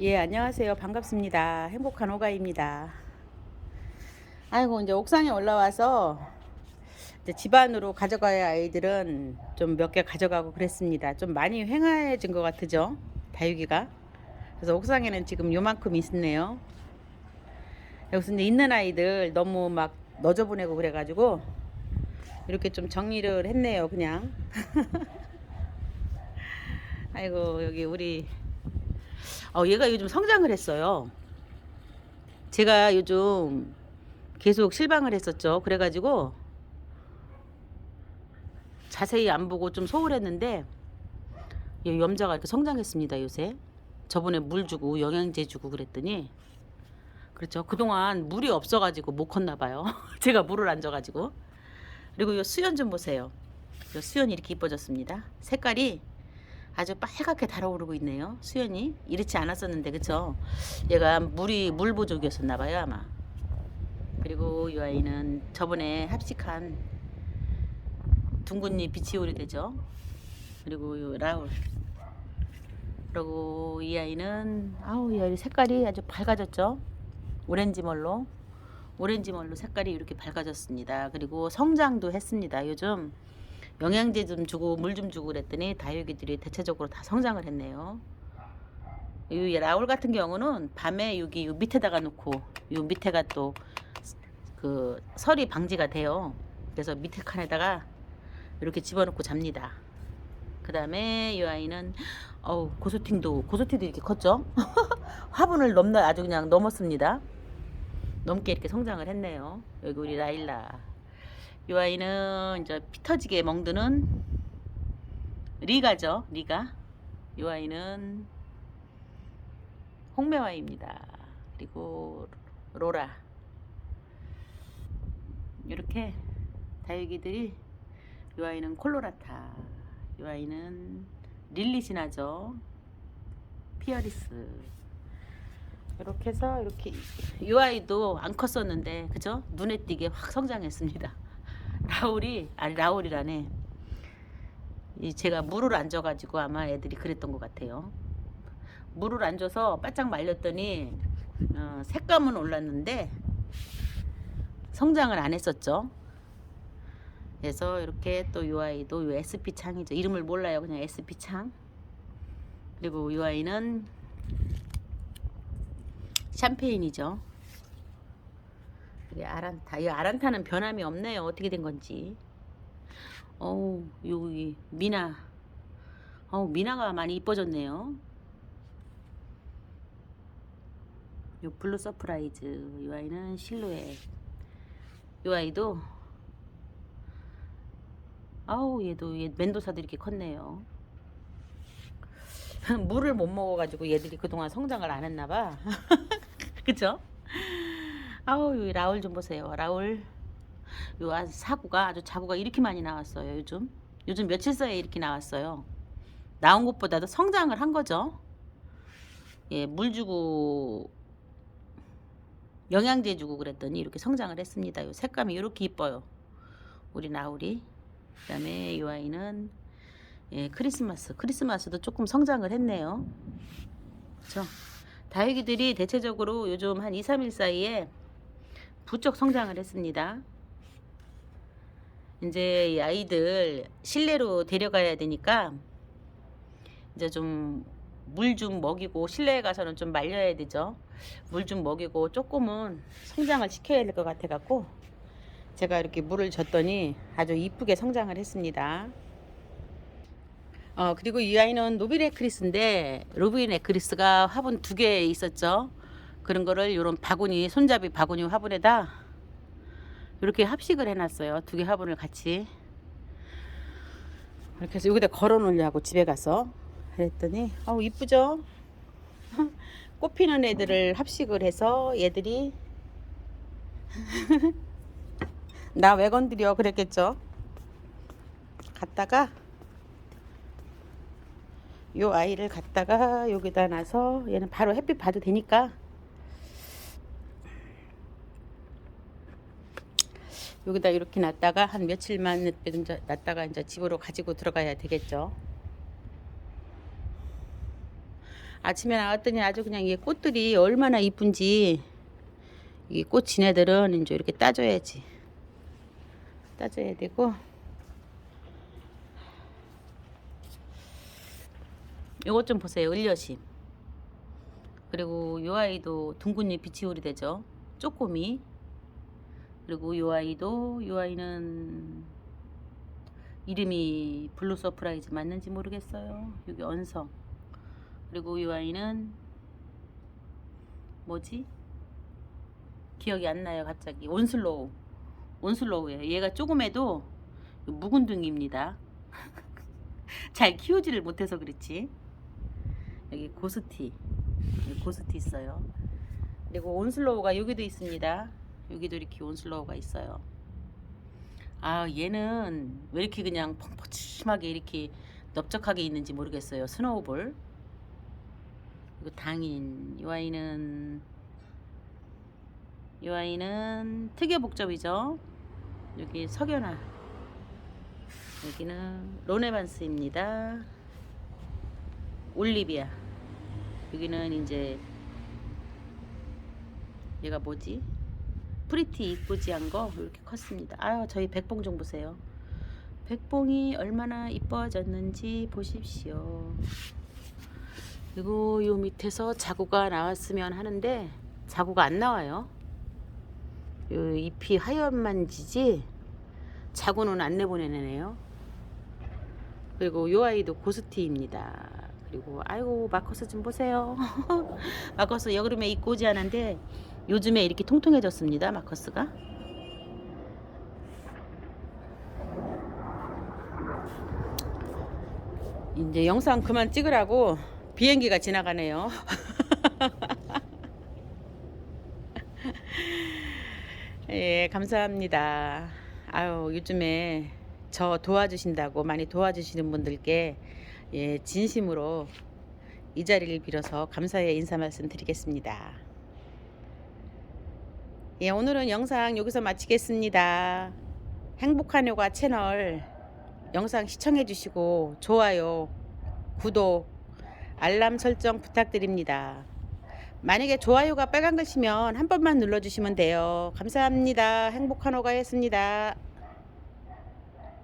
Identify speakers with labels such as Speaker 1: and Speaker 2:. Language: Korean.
Speaker 1: 예, 안녕하세요. 반갑습니다. 행복한 오가입니다. 아이고, 이제 옥상에 올라와서 이제 집안으로 가져가야 아이들은 좀 몇 개 가져가고 그랬습니다. 좀 많이 횡화해진 것 같으죠? 다육이가. 그래서 옥상에는 지금 요만큼 있네요. 여기서 이제 있는 아이들 너무 막 넣어줘 보내고 그래가지고 이렇게 좀 정리를 했네요, 그냥. 아이고, 여기 우리 어, 얘가 요즘 성장을 했어요. 제가 요즘 계속 실방을 했었죠. 그래가지고 자세히 안 보고 좀 소홀했는데 이 염자가 이렇게 성장했습니다. 요새 저번에 물 주고 영양제 주고 그랬더니 그렇죠. 그동안 물이 없어가지고 못 컸나 봐요. 제가 물을 안 줘가지고 그리고 이 수연 좀 보세요. 이 수연이 이렇게 이뻐졌습니다. 색깔이 아주 빨갛게 달아오르고 있네요. 수연이 이렇지 않았었는데 그쵸? 얘가 물이 물 부족이었었나 봐요 아마. 그리고 이 아이는 저번에 합식한 둥근잎 비치오리 되죠. 그리고 이 라울. 그리고 이 아이는 아우 이 아이 색깔이 아주 밝아졌죠. 오렌지 멀로 오렌지 멀로 색깔이 이렇게 밝아졌습니다. 그리고 성장도 했습니다. 요즘 영양제 좀 주고 물 좀 주고 그랬더니 다육이들이 대체적으로 다 성장을 했네요. 이 라울 같은 경우는 밤에 여기 요 밑에다가 놓고 요 밑에가 또 그 설이 방지가 돼요. 그래서 밑에 칸에다가 이렇게 집어넣고 잡니다. 그 다음에 이 아이는 어우 고소팅도 고소팅도 이렇게 컸죠. 화분을 넘나 아주 그냥 넘었습니다. 넘게 이렇게 성장을 했네요. 여기 우리 라일라. 이 아이는 이제 피 터지게 멍드는 리가죠. 리가. 이 아이는 홍매화입니다. 그리고 로라. 이렇게 다육이들이 이 아이는 콜로라타. 이 아이는 릴리시나죠. 피어리스. 이렇게 해서 이렇게 이 아이도 안 컸었는데 그죠? 눈에 띄게 확 성장했습니다. 라울이 아니 라울이라네. 이 제가 물을 안 줘가지고 아마 애들이 그랬던 것 같아요. 물을 안 줘서 바짝 말렸더니 어, 색감은 올랐는데 성장을 안 했었죠. 그래서 이렇게 또 이 아이도 요 SP 창이죠. 이름을 몰라요. 그냥 SP 창. 그리고 이 아이는 샴페인이죠. 그게 아란타. 이 아란타는 변함이 없네요. 어떻게 된 건지. 어우, 여기 미나. 어우, 미나가 많이 이뻐졌네요. 요 블루 서프라이즈. 이 아이는 실루엣. 이 아이도 아우 얘도 얘 멘도사도 이렇게 컸네요. 물을 못 먹어가지고 얘들이 그동안 성장을 안 했나봐. 그쵸? 아우 이 라울 좀 보세요. 라울 요 아- 사구가 아주 자구가 이렇게 많이 나왔어요. 요즘 요즘 며칠 사이에 이렇게 나왔어요. 나온 것보다도 성장을 한 거죠. 예, 물 주고 영양제 주고 그랬더니 이렇게 성장을 했습니다. 요 색감이 이렇게 이뻐요. 우리 나울이. 그다음에 이 아이는 예, 크리스마스. 크리스마스도 조금 성장을 했네요. 그렇죠? 다육이들이 대체적으로 요즘 한 2, 3일 사이에 부쩍 성장을 했습니다. 이제 이 아이들 실내로 데려가야 되니까 이제 좀 물 좀 먹이고 실내에 가서는 좀 말려야 되죠. 물 좀 먹이고 조금은 성장을 시켜야 될 것 같아 갖고 제가 이렇게 물을 줬더니 아주 이쁘게 성장을 했습니다. 어 그리고 이 아이는 노비레크리스인데 로비 네크리스가 화분 두 개 있었죠. 그런 거를 이런 바구니 손잡이 바구니 화분에다 이렇게 합식을 해놨어요. 두 개 화분을 같이 이렇게 해서 여기다 걸어 놓으려고 집에 가서 그랬더니 아우 이쁘죠? 꽃 피는 애들을 합식을 해서 얘들이 나 왜 건드려 그랬겠죠? 갔다가 요 아이를 갖다가 여기다 놔서 얘는 바로 햇빛 봐도 되니까 여기다 이렇게 놨다가 한 며칠만 놨다가 이제 집으로 가지고 들어가야 되겠죠. 아침에 나왔더니 아주 그냥 이게 꽃들이 얼마나 이쁜지 이 꽃 지네들은 이제 이렇게 따줘야지. 따줘야 되고. 요것 좀 보세요 을려심. 그리고 요 아이도 둥근잎 비치울이 되죠? 쪼꼬미 그리고 요 아이도 요 아이는 이름이 블루 서프라이즈 맞는지 모르겠어요. 여기 언성. 그리고 이 아이는 뭐지? 기억이 안 나요 갑자기. 온슬로우. 온슬로우예요. 얘가 조금해도 묵은둥입니다. 잘 키우지를 못해서 그렇지. 여기 고스티. 여기 고스티 있어요. 그리고 온슬로우가 여기도 있습니다 여기도 이렇게 온슬로우가 있어요. 아 얘는 왜 이렇게 그냥 펑퍼짐하게 이렇게 넓적하게 있는지 모르겠어요. 스노우볼. 그리고 당인. 이 아이는 이 아이는 특여 복잡이죠. 여기 석연아. 여기는 로네반스입니다. 올리비아. 여기는 이제 얘가 뭐지 프리티 이쁘지한 거 이렇게 컸습니다 아유 저희 백봉 좀 보세요 백봉이 얼마나 이뻐졌는지 보십시오 그리고 요 밑에서 자구가 나왔으면 하는데 자구가 안 나와요. 요 잎이 하얀만 지지 자구는 안 내보내네요. 그리고 요 아이도 고스티입니다. 그리고 아이고 마커스 좀 보세요. 마커스 여름에 입고 오지 않은데 요즘에 이렇게 통통해졌습니다. 마커스가. 이제 영상 그만 찍으라고 비행기가 지나가네요. 예, 감사합니다. 아유, 요즘에 저 도와주신다고 많이 도와주시는 분들께 예, 진심으로 이 자리를 빌어서 감사의 인사 말씀 드리겠습니다. 예, 오늘은 영상 여기서 마치겠습니다. 행복한 요가 채널 영상 시청해 주시고 좋아요, 구독, 알람 설정 부탁드립니다. 만약에 좋아요가 빨간 글씨면 한 번만 눌러주시면 돼요. 감사합니다. 행복한 호가였습니다.